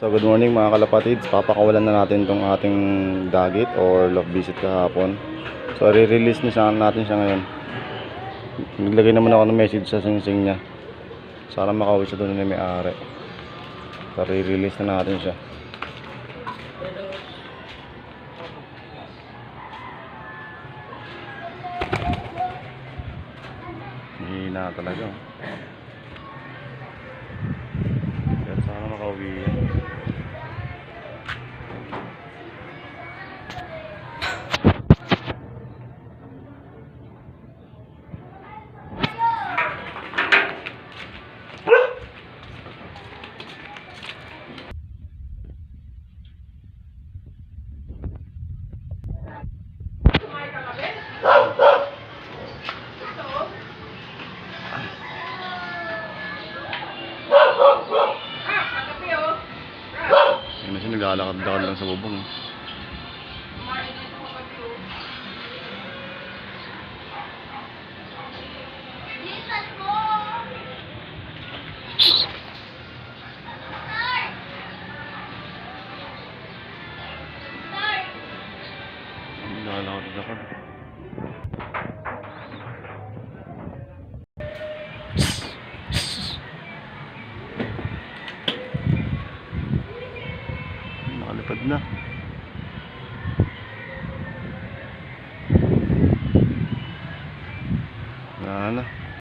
So good morning mga kalapatids, papakawalan na natin tong ating dagit or lock visit kahapon. So re-release na natin siya ngayon. Naglagay naman ako ng message sa singsing niya. Sana makauwi siya doon na may-ari. So re-release na natin siya. Hihina talaga. oh. Pero sana makauwi yan. Yun na siya, naglalakad-lakad lang sa bubong. Sunod na. Wala na.